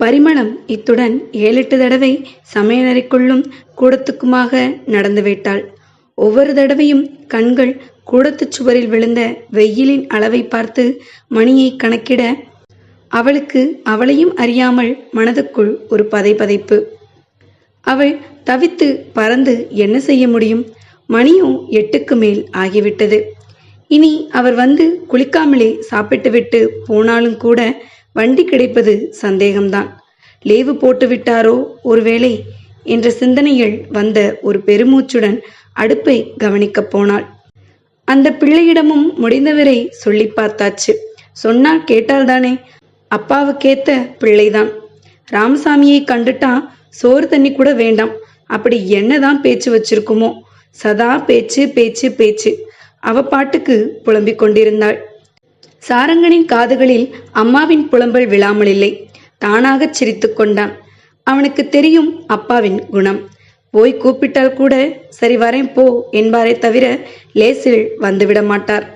பரிமளம் இத்துடன் ஏழெட்டு தடவை சமையலறைக்குள்ளும் கூடத்துக்குமாக நடந்துவிட்டாள் ஒவ்வொரு தடவையும் கண்கள் கூடத்துச் சுவரில் விழுந்த வெயிலின் அளவை பார்த்து மணியை கணக்கிட அவளுக்கு அவளையும் அறியாமல் மனதுக்குள் ஒரு பதை பதைப்பு. அவள் தவித்து பறந்து என்ன செய்ய முடியும்? மணியும் எட்டுக்கு மேல் ஆகிவிட்டது. இனி அவர் வந்து குளிக்காமலே சாப்பிட்டுவிட்டு போனாலும் கூட வண்டி கிடைப்பது சந்தேகம்தான். லீவு போட்டு விட்டாரோ? ஒருவேளை என்ற சிந்தனையில் வந்த ஒரு பெருமூச்சுடன் அடுப்பை கவனிக்கப் போனாள். அந்த பிள்ளையிடமும் முடிந்தவரை சொல்லி பார்த்தாச்சு. சொன்னா கேட்டால்தானே. அப்பாவுக்கேத்த பிள்ளைதான். ராமசாமியை கண்டுட்டா சோறு தண்ணி கூட வேண்டாம். அப்படி என்னதான் பேச்சு வச்சிருக்குமோ? சதா பேச்சு பேச்சு பேச்சு. அவ பாட்டுக்கு புலம்பிக் கொண்டிருந்தாள். சாரங்கனின் காதுகளில் அம்மாவின் புலம்பல் விழாமல் இல்லை தானாகச் சிரித்துக் கொண்டான். அவனுக்கு தெரியும் அப்பாவின் குணம். போய் கூப்பிட்டால் கூட சரி வரேன் போ என்பாரே தவிர லேசில் வந்துவிட மாட்டார்.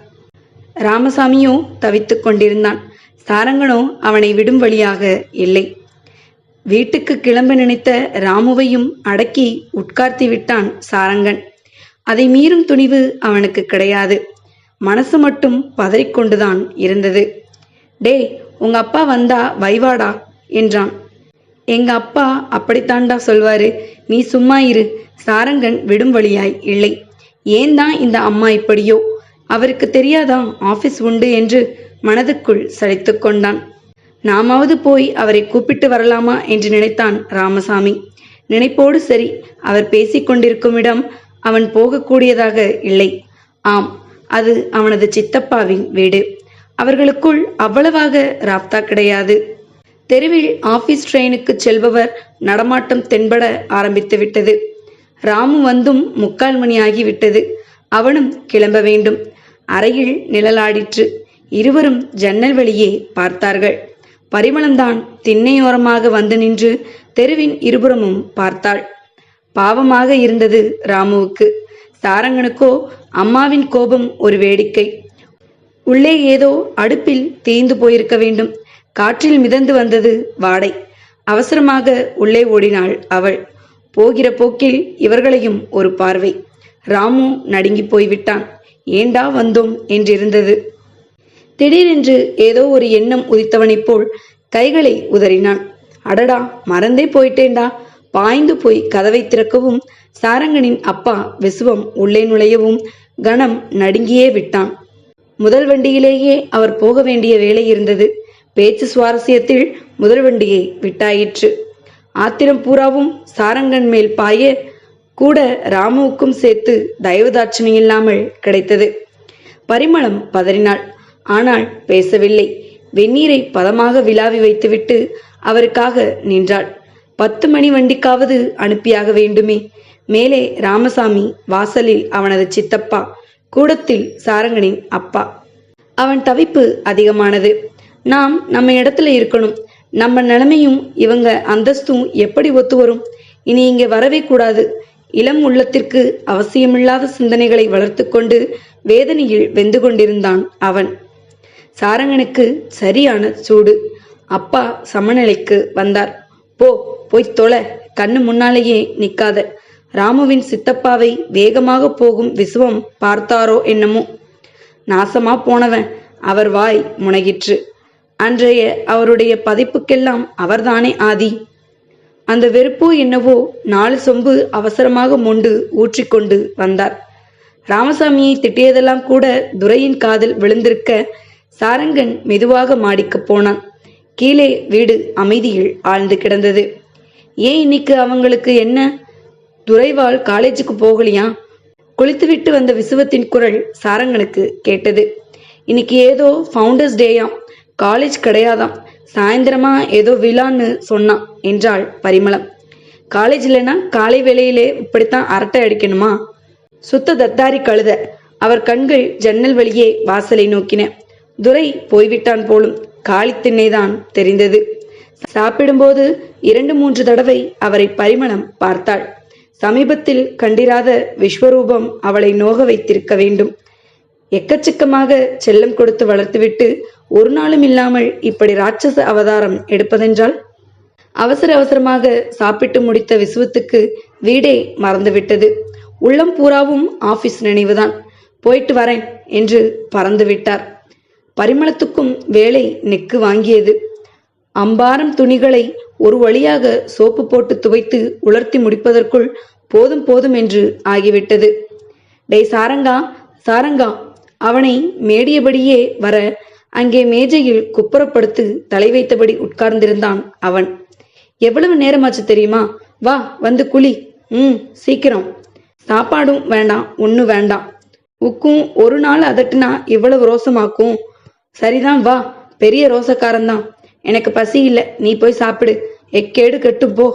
ராமசாமியோ தவித்துக் கொண்டிருந்தான். சாரங்கனோ அவனை விடும் வழியாக இல்லை. வீட்டுக்கு கிளம்ப நினைத்த ராமுவையும் அடக்கி உட்கார்த்தி விட்டான் சாரங்கன். அதை மீறும் துணிவு அவனுக்கு கிடையாது. மனசு மட்டும் பதறிக்கொண்டுதான் இருந்தது. டே உங்க அப்பா வந்தா வைவாடா? என்றான். எங்க அப்பா அப்படித்தாண்டா சொல்வாரு. நீ சும்மா இரு. சாரங்கன் விடும் வழியாய் இல்லை. ஏன் தான் இந்த அம்மா இப்படியோ? அவருக்கு தெரியாதா? ஆபீஸ் உண்டு என்று மனதுக்குள் சளைத்து கொண்டான். நாமாவது போய் அவரை கூப்பிட்டு வரலாமா? என்று நினைத்தான் ராமசாமி. நினைப்போடு சரி. அவர் பேசிக்கொண்டிருக்கும் இடம் அவன் போகக்கூடியதாக இல்லை. ஆம். அது அவனது சித்தப்பாவின் வீடு. அவர்களுக்குள் அவ்வளவாக ராப்தா கிடையாது. தெருவில் ஆபீஸ் ட்ரெயினுக்கு செல்பவர் நடமாட்டம் தென்பட ஆரம்பித்து விட்டது. ராமு வந்தும் முக்கால் மணி ஆகிவிட்டது. அவனும் கிளம்ப வேண்டும். அறையில் நிழலாடிற்று. இருவரும் ஜன்னல் வழியே பார்த்தார்கள். பரிமளம்தான் திண்ணையோரமாக வந்து நின்று தெருவின் இருபுறமும் பார்த்தாள். பாவமாக இருந்தது ராமுவுக்கு. தாரங்கனுக்கோ அம்மாவின் கோபம் ஒரு வேடிக்கை. உள்ளே ஏதோ அடுப்பில் தேய்ந்து போயிருக்க வேண்டும். காற்றில் மிதந்து வந்தது வாடை. அவசரமாக உள்ளே ஓடினாள் அவள். போகிற போக்கில் இவர்களையும் ஒரு பார்வை. ராமு நடுங்கி போய்விட்டான். ஏண்டா வந்தோம்? என்றிருந்தது. திடீரென்று ஏதோ ஒரு எண்ணம் உதித்தவனைப் போல் கைகளை உதறினான். அடடா மறந்தே போயிட்டேன்டா. பாய்ந்து போய் கதவை திறக்கவும் சாரங்கனின் அப்பா விசுவம் உள்ளே நுழையவும் கணம் நடுங்கியே விட்டான். முதல் வண்டியிலேயே அவர் போக வேண்டிய வேலை இருந்தது. பேச்சு சுவாரஸ்யத்தில் முதல் வண்டியை விட்டாயிற்று. ஆத்திரம் பூராவும் சாரங்கன் மேல் பாய கூட ராமுவுக்கும் சேர்த்து தயவுதாட்சணி இல்லாமல் கிடைத்தது. பரிமளம் பதறினாள். ஆனால் பேசவில்லை. வெந்நீரை பதமாக விழாவி வைத்துவிட்டு அவருக்காக நின்றாள். பத்து மணி வண்டிக்காவது அனுப்பியாக வேண்டுமே. மேலே ராமசாமி வாசலில் அவனது சித்தப்பா கூடத்தில் சாரங்கனின் அப்பா. அவன் தவிப்பு அதிகமானது. நாம் நம்ம இடத்துல இருக்கணும். நம்ம நிலைமையும் இவங்க அந்தஸ்தும் எப்படி ஒத்து வரும்? இனி இங்கே வரவே கூடாது. இளம் உள்ளத்திற்கு அவசியமில்லாத சிந்தனைகளை வளர்த்து கொண்டு வேதனையில் வெந்து கொண்டிருந்தான் அவன். சாரங்கனுக்கு சரியான சூடு. அப்பா சமநிலைக்கு வந்தார். போ போய் தொலை கண்ணு முன்னாலேயே நிக்காத. ராமுவின் சித்தப்பாவை வேகமாக போகும் விசுவம் பார்த்தாரோ என்னமோ. நாசமா போனவன் அவர் வாய் முனகிற்று. அன்றைய அவருடைய பதிப்புக்கெல்லாம் அவர்தானே ஆதி. அந்த வெறுப்போ என்னவோ நாலு சொம்பு அவசரமாக மொண்டு ஊற்றிக்கொண்டு வந்தார். ராமசாமியை திட்டியதெல்லாம் கூட துரையின் காதில் விழுந்திருக்க சாரங்கன் மெதுவாக மாடிக்கப் போனான். கீழே வீடு அமைதியில் ஆழ்ந்து கிடந்தது. ஏன் இன்னைக்கு அவங்களுக்கு என்ன? துரைவாள் காலேஜுக்கு போகலையா? குளித்துவிட்டு வந்த விசுவத்தின் குரல் சாரங்கனுக்கு கேட்டது. இன்னைக்கு ஏதோ ஃபவுண்டர்ஸ் டேயாம் காலேஜ் கிடையாதாம். சாயந்தரமா ஏதோ விழான்னு சொன்னான் என்றாள் பரிமளம். காலேஜ் இல்லைன்னா காலை வேளையிலே இப்படித்தான் அரட்டை அடிக்கணுமா? சுத்த தத்தாரி கழுத. அவர் கண்கள் ஜன்னல் வழியே வாசலை நோக்கின. துரை போய்விட்டான் போலும். காளித்திண்ணைதான் தெரிந்தது. சாப்பிடும்போது இரண்டு மூன்று தடவை அவரை பரிமளம் பார்த்தாள். சமீபத்தில் கண்டிராத விஸ்வரூபம் அவளை நோக வைத்திருக்க வேண்டும். எக்கச்சக்கமாக செல்லம் கொடுத்து வளர்த்துவிட்டு ஒரு நாளும் இல்லாமல் இப்படி ராட்சச அவதாரம் எடுப்பதென்றால்? அவசர அவசரமாக சாப்பிட்டு முடித்த விசுவத்துக்கு வீடே மறந்துவிட்டது. உள்ளம் பூராவும் ஆபீஸ் நினைவுதான். போயிட்டு வரேன் என்று பறந்து விட்டார் பரிமளத்துக்கும் வேலை நெக்கு வாங்கியது. அம்பாரம் துணிகளை ஒரு வழியாக சோப்பு போட்டு துவைத்து உலர்த்தி முடிப்பதற்குள் போதும் போதும் என்று ஆகிவிட்டது. டேய் சாரங்கா சாரங்கா அவனை மேடியபடியே வர அங்கே மேஜையில் குப்புறப்படுத்து தலை வைத்தபடி உட்கார்ந்திருந்தான் அவன். எவ்வளவு நேரமாச்சு தெரியுமா? வா வந்து குளி. ம் சீக்கிரம். சாப்பாடும் வேண்டாம் ஒன்றும் வேண்டாம். உக்கும் ஒரு நாள் அதட்டுனா இவ்வளவு ரோசமாக்கும். சரிதான் வா. பெரிய ரோசக்காரன்தான். எனக்கு பசி இல்லை. நீ போய் சாப்பிடு. எக்கேடு கெட்டு போ.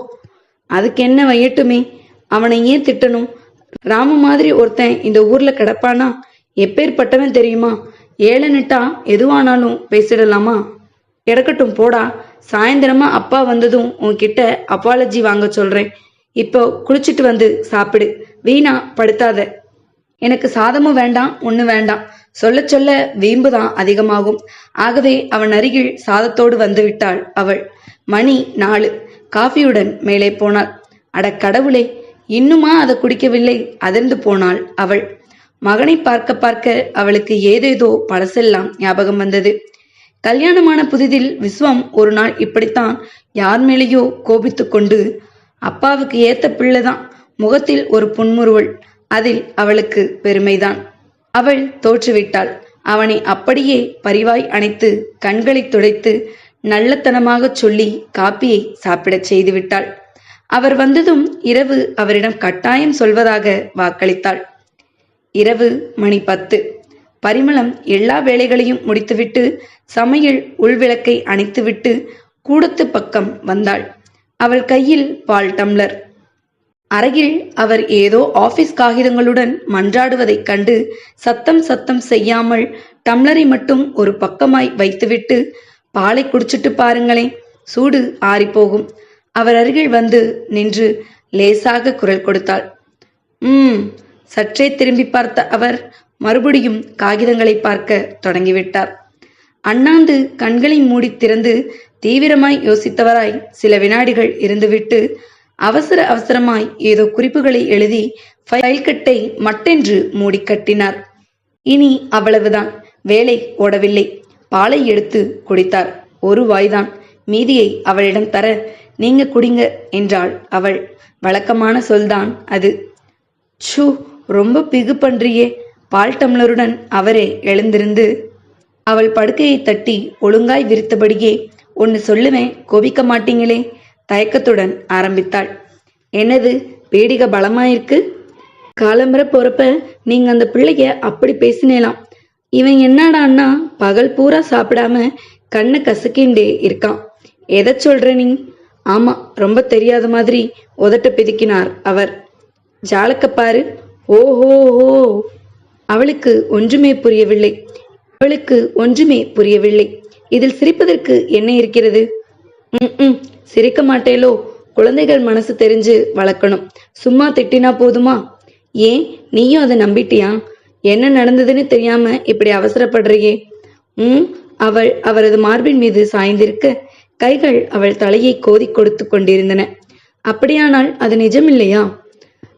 அதுக்கு என்ன வையட்டுமே. அவனை ஏன் திட்டணும்? ராம மாதிரி ஒருத்தன் இந்த ஊர்ல கிடப்பானா? எப்பேற்பட்டவன் தெரியுமா? ஏழனிட்டா எதுவானாலும் பேசிடலாமா? கிடக்கட்டும் போடா. சாயந்தரமா அப்பா வந்ததும் உன்கிட்ட அப்பாலஜி வாங்க சொல்றேன். இப்போ குளிச்சிட்டு வந்து சாப்பிடு. வீணா படுத்தாத. எனக்கு சாதமும் வேண்டாம் ஒண்ணு வேண்டாம். சொல்ல சொல்ல வீம்பு தான் அதிகமாகும். ஆகவே அவன் அருகில் சாதத்தோடு வந்து விட்டாள் அவள். மணி நாலு. காஃபியுடன் மேலே போனாள். அட கடவுளே இன்னுமா அதை குடிக்கவில்லை? அதிர்ந்து போனாள் அவள். மகனை பார்க்க பார்க்க அவளுக்கு ஏதேதோ பழசெல்லாம் ஞாபகம் வந்தது. கல்யாணமான புதிதில் விஸ்வம் ஒரு நாள் இப்படித்தான் யார் மேலேயோ கோபித்து கொண்டு அப்பாவுக்கு ஏத்த பிள்ளைதான். முகத்தில் ஒரு புன்முறுவல். அதில் அவளுக்கு பெருமைதான். அவள் தோற்றுவிட்டாள். அவனை அப்படியே பரிவாய் அணைத்து கண்களை துடைத்து நல்லத்தனமாகச் சொல்லி காப்பியை சாப்பிடச் செய்துவிட்டாள். அவர் வந்ததும் இரவு அவரிடம் கட்டாயம் சொல்வதாக வாக்களித்தாள். இரவு மணி பத்து. பரிமளம் எல்லா வேலைகளையும் முடித்துவிட்டு சமையல் உள்விளக்கை அணைத்துவிட்டு கூடத்து பக்கம் வந்தாள். அவள் கையில் பால் டம்ளர். அருகில் அவர் ஏதோ ஆபீஸ் காகிதங்களுடன் மன்றாடுவதைக் கண்டு சத்தம் சத்தம் செய்யாமல் டம்ளரை மட்டும் ஒரு பக்கமாய் வைத்துவிட்டு பாலை குடிச்சிட்டு பாருங்களேன் சூடு ஆறிப்போகும். அவர் அருகில் வந்து நின்று லேசாக குரல் கொடுத்தாள். ம் சற்றே திரும்பி பார்த்த அவர் மறுபடியும் காகிதங்களை பார்க்க தொடங்கிவிட்டார். அண்ணாந்து கண்களை மூடி திறந்து தீவிரமாய் யோசித்தவராய் சில வினாடிகள் இருந்துவிட்டு அவசர அவசரமாய் ஏதோ குறிப்புகளை எழுதி ஃபைல் கட்டை மட்டென்று மூடி கட்டினார். இனி அவ்வளவுதான். வேலை ஓடவில்லை. பாலை எடுத்து குடித்தார். ஒரு வாய்தான். மீதியை அவளிடம் தர நீங்க குடிங்க என்றாள் அவள். வழக்கமான சொல்தான் அது. ஷூ ரொம்ப பிகு பண்றியே. பால் டம்ளருடன் அவரே எழுந்திருந்து அவள் படுக்கையை தட்டி ஒழுங்காய் விரித்தபடியே ஒன்னு சொல்லுவேன் கோபிக்க மாட்டீங்களே? தயக்கத்துடன் ஆரம்பித்தாள். என்னது? பேடிக பலமாயிருக்கு? காலம்பர போறப்ப நீங்க அந்த பிள்ளைய அப்படி பேசினேலாம். இவன் என்னடா அண்ணா பகல் பூரா சாப்பிடாம கண்ணை கசக்கிண்டே இருக்கான். எதை சொல்ற நீ? ஆமா ரொம்ப தெரியாத மாதிரி உதட்ட பிதுக்கினார் அவர். ஜாலக்க பாரு. ஓஹோஹோ. அவளுக்கு ஒன்றுமே புரியவில்லை. அவளுக்கு ஒன்றுமே புரியவில்லை. இதில் சிரிப்பதற்கு என்ன இருக்கிறது? ம். சிரிக்க மாட்டேலோ? குழந்தைகள் மனசு தெரிஞ்சு வளர்க்கணும். சும்மா திட்டினா போதுமா? ஏன்? நீயும் அதை நம்பிட்டியா? என்ன நடந்ததுன்னு தெரியாம இப்படி அவசரப்படுறியே? ம் அவள் அவரது மார்பின் மீது சாய்ந்திருக்க கைகள் அவள் தலையை கோதி கொடுத்து கொண்டிருந்தன. அப்படியானால் அது நிஜம் இல்லையா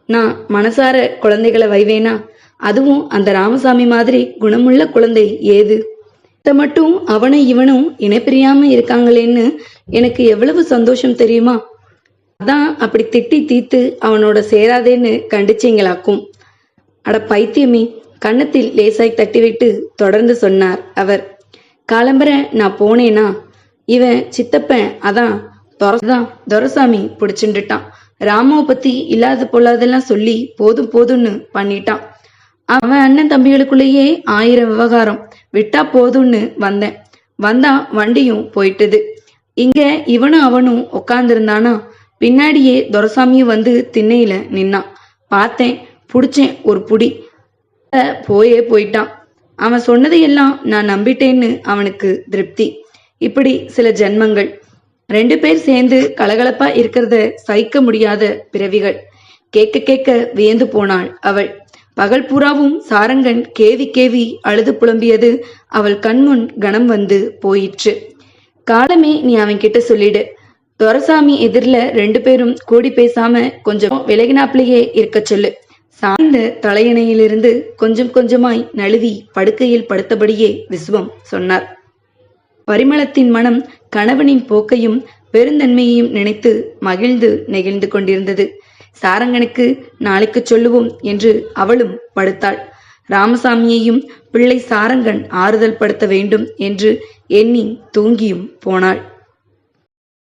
நான் மனசார குழந்தைகளை வைவேனா? அதுவும் அந்த ராமசாமி மாதிரி குணமுள்ள குழந்தை ஏது? இத மட்டும் அவனும் இவனும் இணைப்பிரியாம இருக்காங்களேன்னு எனக்கு எவ்வளவு சந்தோஷம் தெரியுமா? அதான் அப்படி திட்டி தீத்து அவனோட சேராதேன்னு கண்டிச்சீங்களாக்கும். அட பைத்தியமே கன்னத்தில் லேசாய் தட்டிவிட்டு தொடர்ந்து சொன்னார் அவர். காலம்பர நான் போனேனா? இவன் சித்தப்பன் அதான் துரதான் துரசாமி பிடிச்சுட்டான் ராமாவை பத்தி இல்லாத பொல்லாதெல்லாம் சொல்லி போதும் போதும்னு பண்ணிட்டான். அவன் அண்ணன் தம்பிகளுக்குள்ளேயே ஆயிரம் விவகாரம். விட்டா போதும்னு வந்தேன். வந்தா வண்டியும் போயிட்டுது. இங்க இவனும் அவனும் உட்கார்ந்துருந்தானா பின்னாடியே துரசாமியும் வந்து திண்ணையில நின்னான் பார்த்தேன் புடிச்சேன் ஒரு புடி. போயே போயிட்டான். அவன் சொன்னதையெல்லாம் நான் நம்பிட்டேன்னு அவனுக்கு திருப்தி. இப்படி சில ஜென்மங்கள். ரெண்டு பேர் சேர்ந்து கலகலப்பா இருக்கிறத சகிக்க முடியாத பிறவிகள். கேட்க கேட்க வியந்து போனாள் அவள். பகல் பூராவும் சாரங்கன் கேவி கேவி அழுது புலம்பியது அவள் கண்முன் கணம் வந்து போயிற்று. காலமே நீ அவன் கிட்ட சொல்லிடு. துரசாமி எதிரில ரெண்டு பேரும் கூடி பேசாம கொஞ்சம் விலகினாப்லேயே இருக்க சொல்லு. சாய்ந்த தலையணையிலிருந்து கொஞ்சம் கொஞ்சமாய் நழுவி படுக்கையில் படுத்தபடியே விஸ்வம் சொன்னார். பரிமளத்தின் மனம் கணவனின் போக்கையும் பெருந்தன்மையையும் நினைத்து மகிழ்ந்து நெகிழ்ந்து கொண்டிருந்தது. சாரங்கனுக்கு நாளைக்கு சொல்லுவோம் என்று அவளும் படுத்தாள். ராமசாமியையும் பிள்ளை சாரங்கன் ஆறுதல் படுத்த வேண்டும் என்று எண்ணி தூங்கியும் போனாள்.